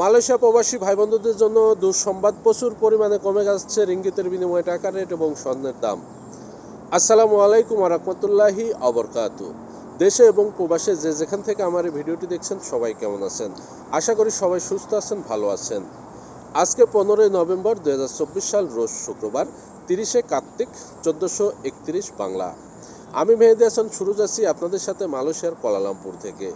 Malaysia প্রবাসী ভাই বন্ধুদের জন্য দুঃসংবাদ প্রচুর পরিমাণে কমে যাচ্ছে রিঙ্গিতের বিনিময়ে টাকা রেট এবং স্বর্ণের দাম। আসসালামু আলাইকুম রহমতুল্লাহি অবরকাতু দেশে এবং প্রবাসে যে যেখান থেকে আমার এই ভিডিওটি দেখছেন সবাই কেমন আছেন? আশা করি সবাই সুস্থ আছেন, ভালো আছেন। আজকে পনেরোই নভেম্বর দুই হাজার চব্বিশ সাল, রোজ শুক্রবার, তিরিশে কার্তিক, চোদ্দোশো বাংলা। আমি মেহেদি হাসান, শুরু যাচ্ছি আপনাদের সাথে মালয়েশিয়ার কোলালামপুর থেকে।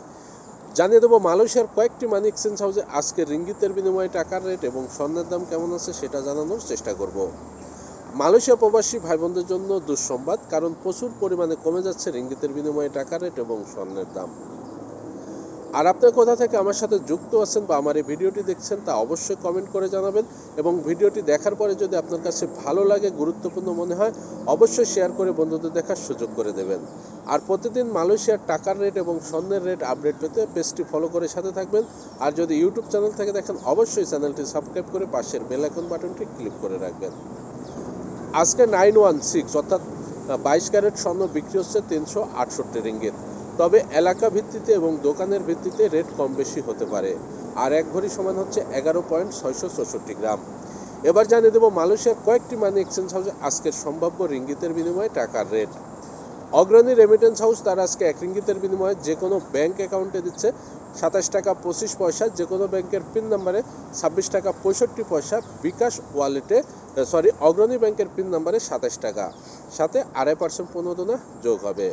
জানিয়ে দেবো, মালয়েশিয়ার কয়েকটি মানি এক্সচেঞ্জ হাউসে আজকে রিঙ্গিতের বিনিময়ে টাকার রেট এবং স্বর্ণের দাম কেমন আছে সেটা জানানোর চেষ্টা করব। মালয়েশিয়া প্রবাসী ভাই বোনদের জন্য দুঃসংবাদ, কারণ প্রচুর পরিমাণে কমে যাচ্ছে রিঙ্গিতের বিনিময়ে টাকার রেট এবং স্বর্ণের দাম। আর আপনার কোথা থেকে আমার সাথে যুক্ত আছেন বা আমার এই ভিডিওটি দেখছেন তা অবশ্যই কমেন্ট করে জানাবেন এবং ভিডিওটি দেখার পরে যদি আপনার কাছে ভালো লাগে, গুরুত্বপূর্ণ মনে হয়, অবশ্যই শেয়ার করে বন্ধুদের দেখার সুযোগ করে দেবেন। আর প্রতিদিন মালয়েশিয়ার টাকার রেট এবং স্বর্ণের রেট আপডেট পেতে পেজটি ফলো করে সাথে থাকবেন। আর যদি ইউটিউব চ্যানেল থেকে দেখেন, অবশ্যই চ্যানেলটি সাবস্ক্রাইব করে পাশের বেল আইকন বাটনটি ক্লিক করে রাখবেন। আজকে নাইন ওয়ান সিক্স অর্থাৎ বাইশ ক্যারেট স্বর্ণ বিক্রি হচ্ছে তিনশো আটষট্টি রিঙ্গিত। তবে এলাকা ভিত্তিতে এবং দোকানের ভিত্তিতে রেট কম বেশি হতে পারে। আর এক ভরি সমান হচ্ছে এগারো পয়েন্ট ছয়শো চৌষট্টি গ্রাম। এবার জানিয়ে দেবো মালয়েশিয়ার কয়েকটি মানি এক্সচেঞ্জ হাউসে আজকের সম্ভাব্য রিঙ্গিতের বিনিময়ে টাকার রেট। অগ্রণী রেমিটেন্স হাউস তার আজকে এক রিঙ্গিতের বিনিময়ে যে কোনো ব্যাংক অ্যাকাউন্টে দিচ্ছে সাতাশ টাকা পঁচিশ পয়সা যে কোনো ব্যাংকের পিন নাম্বারে ছাব্বিশ টাকা পঁয়ষট্টি পয়সা, বিকাশ ওয়ালেটে সরি অগ্রণী ব্যাংকের পিন নাম্বারে সাতাশ টাকা। সাথে আড়াই পার্সেন্ট প্রণোদনা যোগ হবে।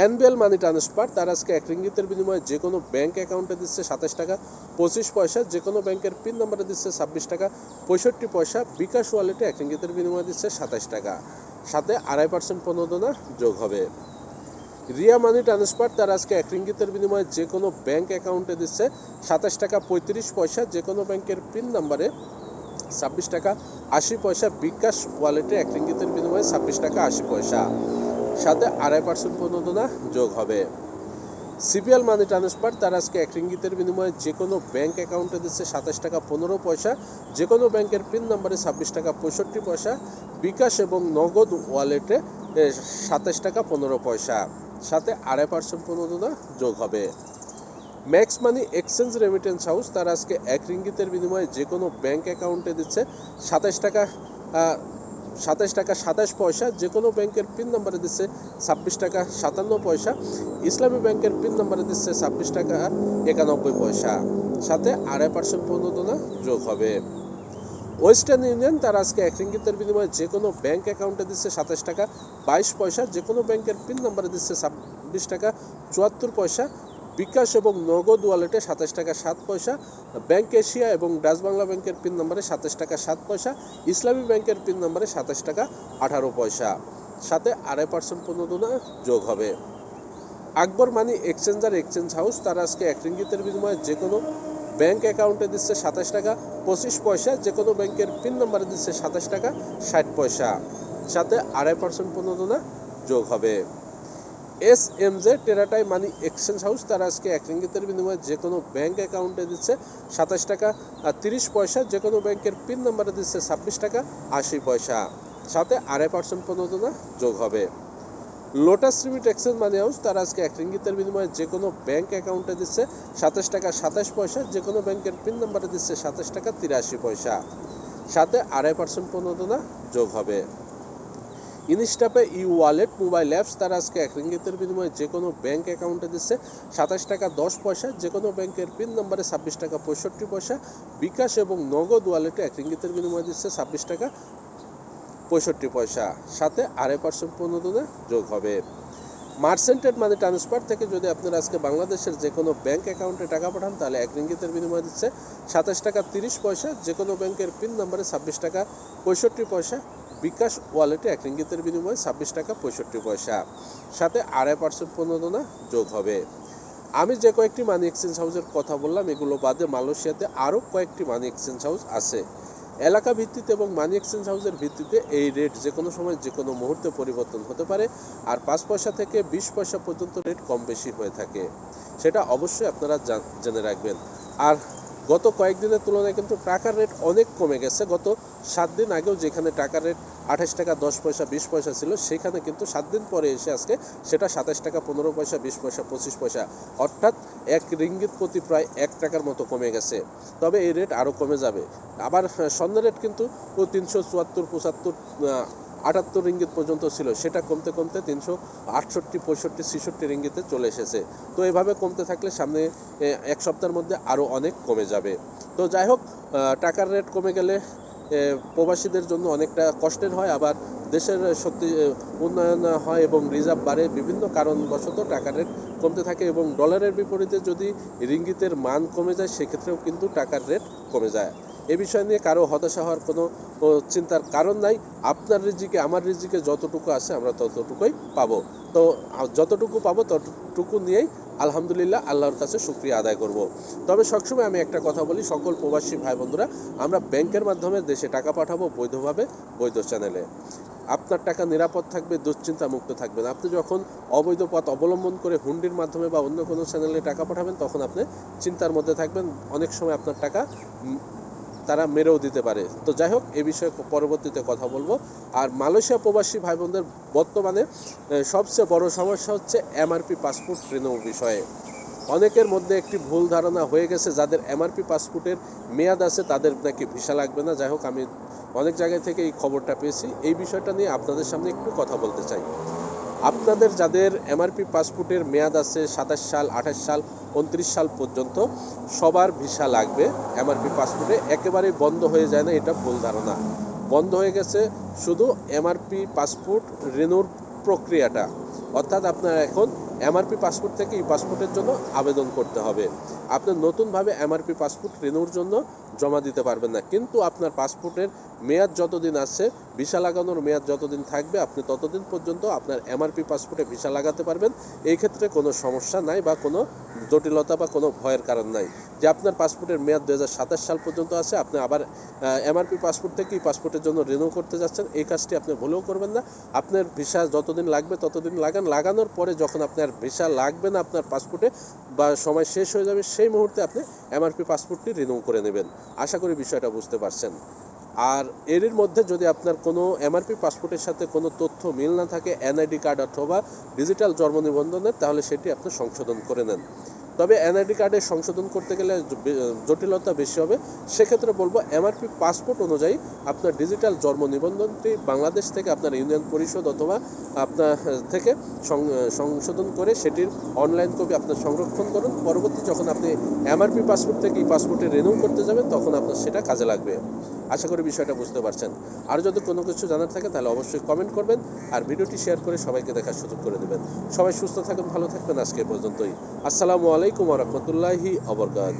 এনবিএল মানি ট্রান্সফার তার আজকে এক রিঙ্গিতের বিনিময়ে যে কোনো ব্যাংক অ্যাকাউন্টে দিচ্ছে সাতাশ টাকা, পঁচিশ পয়সা যে কোনো ব্যাংকের পিন নাম্বারে দিচ্ছে ছাব্বিশ টাকা, পঁয়ষট্টি পয়সা, বিকাশ ওয়ালেটে এক রিঙ্গিতের বিনিময়ে দিচ্ছে সাতাশ টাকা। সাথে আড়াই পার্সেন্ট প্রণোদনা যোগ হবে। রিয়া মানি ট্রান্সফার তার আজকে এক রিঙ্গিতের বিনিময়ে যে কোনো ব্যাংক অ্যাকাউন্টে দিচ্ছে সাতাশ টাকা, পঁয়ত্রিশ পয়সা যে কোনো ব্যাংকের পিন নাম্বারে ছাব্বিশ টাকা, আশি পয়সা, বিকাশ ওয়ালেটে এক রিঙ্গিতের বিনিময়ে ছাব্বিশ টাকা, আশি পয়সা। সাথে আড়াই পার্সেন্ট প্রণোদনা যোগ হবে। সিপিএল মানি ট্রান্সফার তার আজকে এক রিঙ্গিতের বিনিময়ে যে কোনো ব্যাংক অ্যাকাউন্টে দিচ্ছে সাতাশ টাকা পনেরো পয়সা যে কোনো ব্যাংকের পিন নাম্বারে ছাব্বিশ টাকা পঁয়ষট্টি পয়সা, বিকাশ এবং নগদ ওয়ালেটে সাতাশ টাকা পনেরো পয়সা। সাথে আড়াই পার্সেন্ট প্রণোদনা যোগ হবে। Max money exchange remittance house তার আজকে এক রিঙ্গিতের বিনিময়ে যে কোনো ব্যাংক অ্যাকাউন্টে দিচ্ছে সাতাশ টাকা সাতাশ টাকা সাতাশ পয়সা যে কোনো ব্যাংকের পিন নাম্বারে দিচ্ছে ছাব্বিশ টাকা সাতান্ন পয়সা, ইসলামী ব্যাংকের পিন নাম্বারে দিচ্ছে ছাব্বিশ টাকা একানব্বই পয়সা। সাথে আড়াই পার্সেন্ট প্রণোদনা যোগ হবে। ওয়েস্টার্ন ইউনিয়ন, তার আজকে এক রিঙ্গিতের বিনিময়ে যে কোনো ব্যাংক অ্যাকাউন্টে দিচ্ছে সাতাশ টাকা বাইশ পয়সা যে কোনো ব্যাংকের পিন নাম্বারে দিচ্ছে ছাব্বিশ টাকা চুয়াত্তর পয়সা বিকাশ এবং নগদ ওয়ালেটে সাতাশ টাকা সাত পয়সা, ব্যাংক এশিয়া এবং ডাচ বাংলা ব্যাংকের পিন নাম্বারে সাতাশ টাকা সাত পয়সা, ইসলামী ব্যাংকের পিন নাম্বারে সাতাশ টাকা আঠারো পয়সা। সাথে আড়াই পার্সেন্ট প্রণোদনা যোগ হবে। Akbar money exchanger exchange house তার আজকে এক রিঙ্গিতের বিনিময়ে যে কোনো ব্যাংক অ্যাকাউন্টে দিচ্ছে সাতাশ টাকা, পঁচিশ পয়সা যে কোনো ব্যাংকের পিন নাম্বারে দিচ্ছে সাতাশ টাকা ষাট পয়সা। সাথে আড়াই পার্সেন্ট প্রণোদনা যোগ হবে। এস এম জে টেরাটাই মানি এক্সচেঞ্জ হাউস তারা আজকে এক রিঙ্গিতের বিনিময়ে যে কোনো ব্যাংক অ্যাকাউন্টে দিচ্ছে সাতাশ টাকা তিরিশ পয়সা যে কোনো ব্যাংকের পিন নাম্বারে দিচ্ছে ছাব্বিশ টাকা, আশি পয়সা। সাথে আড়াই পার্সেন্ট প্রণোদনা যোগ হবে। Lotus remit exchange money house তারা আজকে এক রিঙ্গিতের বিনিময়ে যে কোনো ব্যাংক অ্যাকাউন্টে দিচ্ছে সাতাশ টাকা, সাতাশ পয়সা যে কোনো ব্যাংকের পিন নাম্বারে দিচ্ছে সাতাশ টাকা, তিরাশি পয়সা। সাথে আড়াই পার্সেন্ট প্রণোদনা যোগ হবে। Instapay e wallet, mobile apps, তারা আজকে এক রিঙ্গিতের বিনিময়ে যে কোনো ব্যাংক অ্যাকাউন্টে দিচ্ছে। সাতাশ টাকা দশ পয়সা যে কোনো ব্যাংকের পিন নম্বরে ছাব্বিশ টাকা পঁয়ষট্টি পয়সা। বিকাশ এবং নগদ ওয়ালেটে এক রিঙ্গিতের বিনিময়ে দিচ্ছে ছাব্বিশ টাকা পঁয়ষট্টি পয়সা। সাথে আড়াই পার্সেন্ট প্রণোদনা যোগ হবে। মার্সেন্টেড মানি ট্রান্সফার থেকে যদি আপনারা আজকে বাংলাদেশের যে কোনো ব্যাংক অ্যাকাউন্টে টাকা পাঠান, তাহলে এক রিঙ্গিতের বিনিময়ে দিচ্ছে সাতাশ টাকা তিরিশ পয়সা যে কোনো ব্যাংকের পিন নম্বরে ছাব্বিশ টাকা পঁয়ষট্টি পয়সা। বিকাশ ওয়ালেটে এক রিঙ্গিতের বিনিময়ে ছাব্বিশ টাকা পঁয়ষট্টি পয়সা। সাথে আড়াই পার্সেন্ট প্রণোদনা যোগ হবে। আমি যে কয়েকটি মানি এক্সচেঞ্জ হাউসের কথা বললাম, এগুলো বাদে মালয়েশিয়াতে আরও কয়েকটি মানি এক্সচেঞ্জ হাউস আছে। এলাকা ভিত্তিতে এবং মানি এক্সচেঞ্জ হাউসের ভিত্তিতে এই রেট যে কোনো সময় যে কোনো মুহূর্তে পরিবর্তন হতে পারে, আর পাঁচ পয়সা থেকে বিশ পয়সা পর্যন্ত রেট কম বেশি হয়ে থাকে। সেটা অবশ্যই আপনারা জান- রাখবেন। আর গত কয়েকদিনের তুলনায় কিন্তু টাকার রেট অনেক কমে গেছে। গত সাত দিন আগেও যেখানে টাকার রেট আঠাশ টাকা দশ পয়সা বিশ পয়সা ছিল সেখানে কিন্তু সাত দিন পরে এসে আজকে সেটা সাতাশ টাকা পনেরো পয়সা বিশ পয়সা পঁচিশ পয়সা অর্থাৎ এক রিঙ্গিত প্রতি প্রায় এক টাকার মতো কমে গেছে। তবে এই রেট আরও কমে যাবে। আবার আহ, স্বর্ণের রেট কিন্তু তিনশো চুয়াত্তর পঁচাত্তর আটাত্তর রিঙ্গিত পর্যন্ত ছিল। সেটা কমতে কমতে তিনশো আটষট্টি পঁয়ষট্টি ছেষট্টি রিঙ্গিতে চলে এসেছে। তো এভাবে কমতে থাকলে সামনে এক সপ্তাহের মধ্যে আরও অনেক কমে যাবে। তো যাই হোক টাকার রেট কমে গেলে প্রবাসীদের জন্য অনেকটা কষ্টের হয়, আবার দেশের সত্যি উন্নয়ন হয় এবং রিজার্ভ বাড়ে বিভিন্ন কারণবশত টাকা রেট কমতে থাকে এবং ডলারের বিপরীতে যদি রিঙ্গিতের মান কমে যায়, সেক্ষেত্রেও কিন্তু টাকার রেট কমে যায়। এ বিষয় নিয়ে কারও হতাশা হওয়ার কোনো চিন্তার কারণ নাই। আপনার রিজিকে, আমার রিজিকে যতটুকু আছে আমরা ততটুকুই পাবো। তো যতটুকু পাবো ততটুকু নিয়েই আলহামদুলিল্লাহ আল্লাহর কাছে শুক্রিয়া আদায় করব। তবে সবসময় আমি একটা কথা বলি, সকল প্রবাসী ভাই বন্ধুরা আমরা ব্যাংকের মাধ্যমে দেশে টাকা পাঠাবো বৈধভাবে বৈধ চ্যানেলে। আপনার টাকা নিরাপদ থাকবে, দুশ্চিন্তা মুক্ত থাকবেন আপনি যখন অবৈধ পথ অবলম্বন করে হুন্ডির মাধ্যমে বা অন্য কোনো চ্যানেলে টাকা পাঠাবেন, তখন আপনি চিন্তার মধ্যে থাকবেন। অনেক সময় আপনার টাকা তারা মেরেও দিতে পারে। তো যাই হোক, এ বিষয়ে পরবর্তীতে কথা বলব। আর মালয়েশিয়া প্রবাসী ভাই বোনদের বর্তমানে সবচেয়ে বড় সমস্যা হচ্ছে এমআরপি পাসপোর্ট রিনিউ বিষয়ে। অনেকের মধ্যে একটি ভুল ধারণা হয়ে গেছে, যাদের এমআরপি পাসপোর্টের মেয়াদ আছে তাদের নাকি ভিসা লাগবে না। যাই হোক, আমি অনেক জায়গায় থেকে এই খবরটা পেয়েছি। এই বিষয়টা নিয়ে আপনাদের সামনে একটু কথা বলতে চাই। আপনাদের যাদের এমআরপি পাসপোর্টের মেয়াদ আছে সাতাশ সাল, আঠাশ সাল, উনত্রিশ সাল পর্যন্ত, সবার ভিসা লাগবে এমআরপি পাসপোর্টে। একেবারেই বন্ধ হয়ে যায় না, এটা ভুল ধারণা। বন্ধ হয়ে গেছে শুধু এমআরপি পাসপোর্ট রিনিউর প্রক্রিয়াটা। অর্থাৎ আপনার এখন এমআরপি পাসপোর্ট থেকে এই পাসপোর্টের জন্য আবেদন করতে হবে। আপনার নতুনভাবে এমআরপি পাসপোর্ট রিনিউর জন্য জমা দিতে পারবেন না। কিন্তু আপনার পাসপোর্টের মেয়াদ যতদিন আছে, ভিসা লাগানোর মেয়াদ যতদিন থাকবে, আপনি ততদিন পর্যন্ত আপনার এমআরপি পাসপোর্টে ভিসা লাগাতে পারবেন। এই ক্ষেত্রে কোনো সমস্যা নাই বা কোনো জটিলতা বা কোনো ভয়ের কারণ নাই। যে আপনার পাসপোর্টের মেয়াদ দু হাজার সাতাশ সাল পর্যন্ত আছে, আপনি আবার এমআরপি পাসপোর্ট থেকে পাসপোর্টের জন্য রিনিউ করতে যাচ্ছেন, এই কাজটি আপনি ভুলেও করবেন না। আপনার ভিসা যতদিন লাগবে, ততদিন লাগান। লাগানোর পরে যখন আপনার ভিসা লাগবে না আপনার পাসপোর্টে বা সময় শেষ হয়ে যাবে, সেই মুহূর্তে আপনি এমআরপি পাসপোর্টটি রিনিউ করে নেবেন। আশা করি বিষয়টা বুঝতে পারছেন। আর এর মধ্যে যদি আপনার কোনো এমআরপি পাসপোর্টের সাথে কোনো তথ্য মিল না থাকে, এনআইডি কার্ড অথবা ডিজিটাল জন্ম নিবন্ধনের, তাহলে সেটি আপনি সংশোধন করে নেন। তবে এনআইডি কার্ডে সংশোধন করতে গেলে জটিলতা বেশি হবে। সেক্ষেত্রে বলব, এমআরপি পাসপোর্ট অনুযায়ী আপনার ডিজিটাল জন্ম নিবন্ধনটি বাংলাদেশ থেকে আপনার ইউনিয়ন পরিষদ অথবা আপনার থেকে সংশোধন করে সেটির অনলাইন কপি আপনার সংরক্ষণ করুন। পরবর্তী যখন আপনি এমআরপি পাসপোর্ট থেকে এই পাসপোর্টে রিনিউ করতে যাবেন, তখন আপনার সেটা কাজে লাগবে। আশা করি বিষয়টা বুঝতে পারছেন। আর যদি কোনো কিছু জানার থাকে, তাহলে অবশ্যই কমেন্ট করবেন আর ভিডিওটি শেয়ার করে সবাইকে দেখার সুযোগ করে দেবেন। সবাই সুস্থ থাকুন, ভালো থাকবেন আজকে পর্যন্তই। আসসালামু আলাইকুম রহমতুল্লাহি অবরকাত